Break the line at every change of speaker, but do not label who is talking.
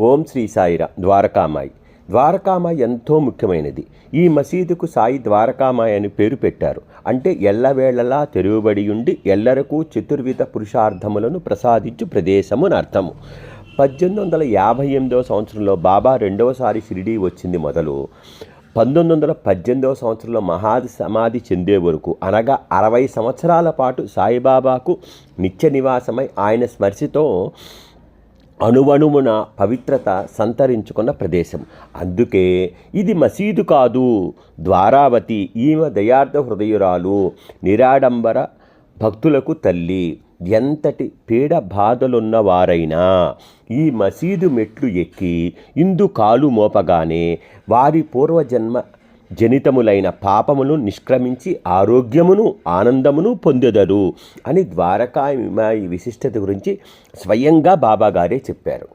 ఓం శ్రీ సాయిరా ద్వారకామాయి. ద్వారకామాయి ఎంతో ముఖ్యమైనది. ఈ మసీదుకు సాయి ద్వారకామాయి అని పేరు పెట్టారు. అంటే ఎల్లవేళలా తెరువబడి ఉండి ఎల్లరకు చతుర్విధ పురుషార్థములను ప్రసాదించు ప్రదేశము అని అర్థము. పద్దెనిమిది వందల యాభై ఎనిమిదవ సంవత్సరంలో బాబా రెండవసారి షిరిడీ వచ్చింది మొదలు. పంతొమ్మిది వందల పద్దెనిమిదవ సంవత్సరంలో మహాది సమాధి చెందే వరకు అనగా అరవై సంవత్సరాల పాటు సాయిబాబాకు నిత్య నివాసమై ఆయన స్మర్శతో అణువణువున పవిత్రత సంతరించుకున్న ప్రదేశం. అందుకే ఇది మసీదు కాదు. ద్వారావతి ఈమె దయార్థ హృదయురాలు నిరాడంబర భక్తులకు తల్లి. ఎంతటి పీడ బాధలున్న వారైనా ఈ మసీదు మెట్లు ఎక్కి ఇందు కాలు మోపగానే వారి పూర్వజన్మ జనితములైన పాపమును నిష్క్రమించి ఆరోగ్యమును ఆనందమును పొందెదరు అని ద్వారకామాయి విశిష్టత గురించి స్వయంగా బాబాగారే చెప్పారు.